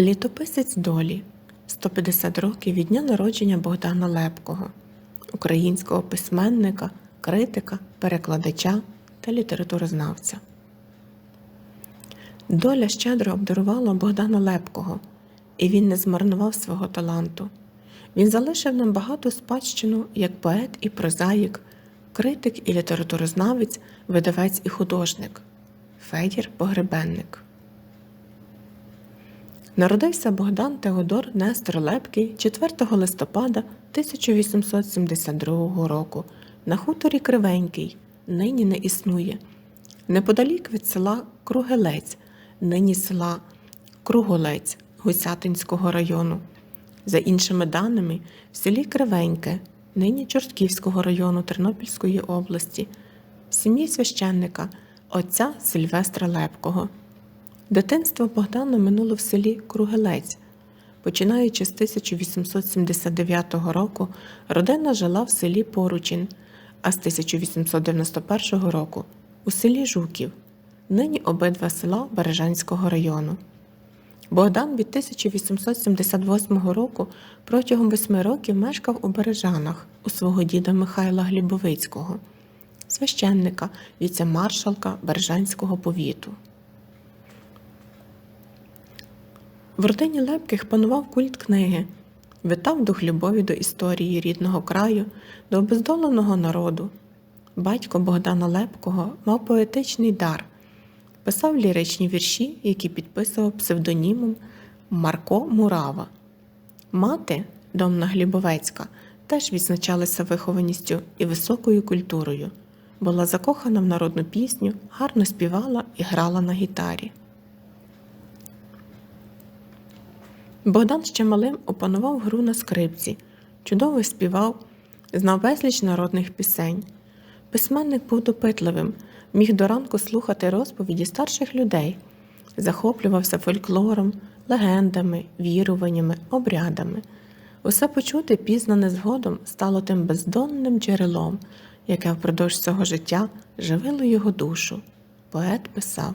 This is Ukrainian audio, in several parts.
Літописець долі 150 років від дня народження Богдана Лепкого, українського письменника, критика, перекладача та літературознавця. Доля щедро обдарувала Богдана Лепкого, і він не змарнував свого таланту. Він залишив нам багату спадщину як поет і прозаїк, критик і літературознавець, видавець і художник Федір Погребенник. Народився Богдан Теодор Нестор Лепкий 4 листопада 1872 року на хуторі Кривенький, нині не існує, неподалік від села Кругелець, нині села Круголець Гусятинського району. За іншими даними, в селі Кривеньке, нині Чортківського району Тернопільської області, в сім'ї священника отця Сильвестра Лепкого. Дитинство Богдана минуло в селі Кругелець. Починаючи з 1879 року, родина жила в селі Поручин, а з 1891 року у селі Жуків, нині обидва села Бережанського району. Богдан від 1878 року протягом восьми років мешкав у Бережанах у свого діда Михайла Глібовицького, священника, віце-маршалка Бережанського повіту. В родині Лепких панував культ книги, витав дух любові до історії рідного краю, до обездоленого народу. Батько Богдана Лепкого мав поетичний дар, писав ліричні вірші, які підписував псевдонімом Марко Мурава. Мати, Домна Глібовецька, теж відзначалася вихованістю і високою культурою, була закохана в народну пісню, гарно співала і грала на гітарі. Богдан ще малим опанував гру на скрипці, чудово співав, знав безліч народних пісень. Письменник був допитливим, міг до ранку слухати розповіді старших людей, захоплювався фольклором, легендами, віруваннями, обрядами. Усе почути пізнане згодом стало тим бездонним джерелом, яке впродовж цього життя живило його душу. Поет писав.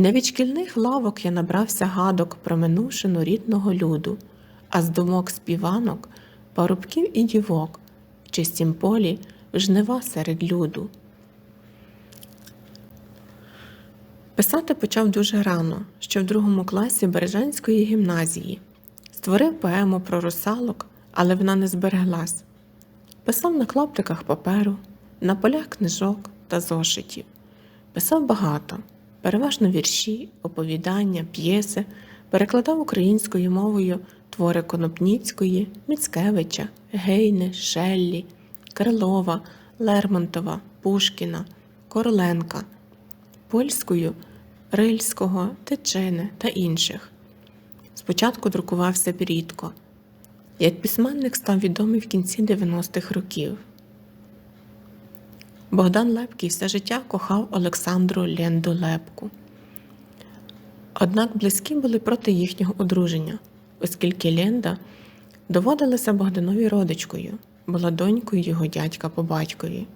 Не від шкільних лавок я набрався гадок про минувшину рідного люду, а з думок співанок, парубків і дівок, в чистім полі жнива серед люду. Писати почав дуже рано, ще в другому класі Бережанської гімназії. Створив поему про русалок, але вона не збереглась. Писав на клаптиках паперу, на полях книжок та зошитів. Писав багато переважно вірші, оповідання, п'єси, перекладав українською мовою твори Конопніцької, Міцкевича, Гейни, Шеллі, Крилова, Лермонтова, Пушкіна, Короленка, польською Рильського, Тичини та інших. Спочатку друкувався рідко. Як письменник став відомий в кінці 90-х років. Богдан Лепкий все життя кохав Олександру Ленду Лепку. Однак близькі були проти їхнього одруження, оскільки Ленда доводилася Богданові родичкою, була донькою його дядька по батькові.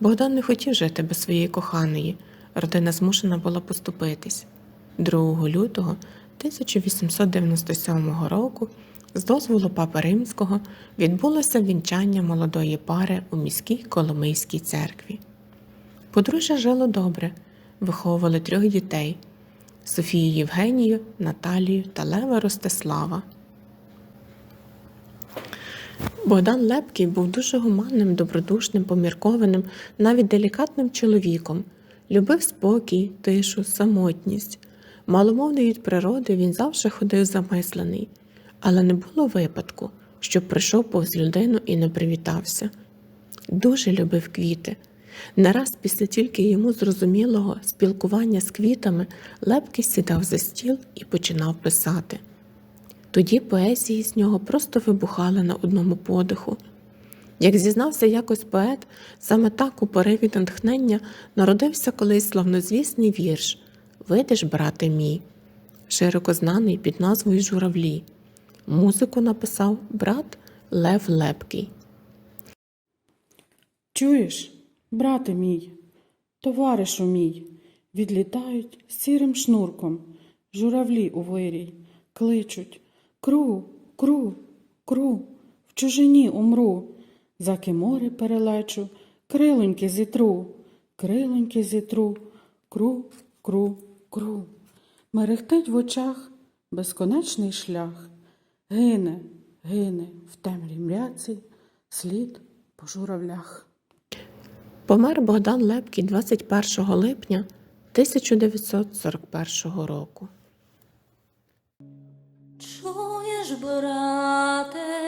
Богдан не хотів жити без своєї коханої, родина змушена була поступитись. 2 лютого 1897 року з дозволу Папи Римського відбулося вінчання молодої пари у міській Коломийській церкві. Подружжя жило добре, виховували трьох дітей Софію Євгенію, Наталію та Лева Ростислава. Богдан Лепкий був дуже гуманним, добродушним, поміркованим, навіть делікатним чоловіком, любив спокій, тишу, самотність. Маломовний від природи він завжди ходив замислений але не було випадку, щоб прийшов повз людину і не привітався. Дуже любив квіти. Не раз після тільки йому зрозумілого спілкування з квітами Лепкий сідав за стіл і починав писати. Тоді поезії з нього просто вибухали на одному подиху. Як зізнався якось поет, саме так у пориві натхнення народився колись славнозвісний вірш Видиш, брате мій, широко знаний під назвою Журавлі. Музику написав брат Лев Лепкий. Чуєш, брате мій, товаришу мій, відлітають сірим шнурком журавлі у вирій, кличуть Кру, кру, кру, в чужині умру. За кимори перелечу, крилоньки зітру, крилоньки зітру, кру, кру, кру. Мерехтить в очах безконечний шлях. Гине, гине в темрі мряці слід по журавлях. Помер Богдан Лепкий 21 липня 1941 року. Чуєш, брате,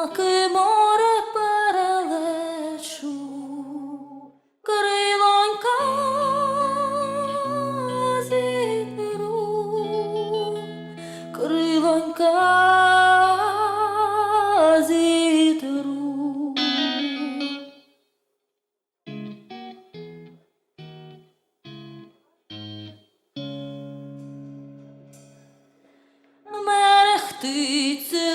за море перелечу, крилонька зітру, крилонька зітру. Мерехтить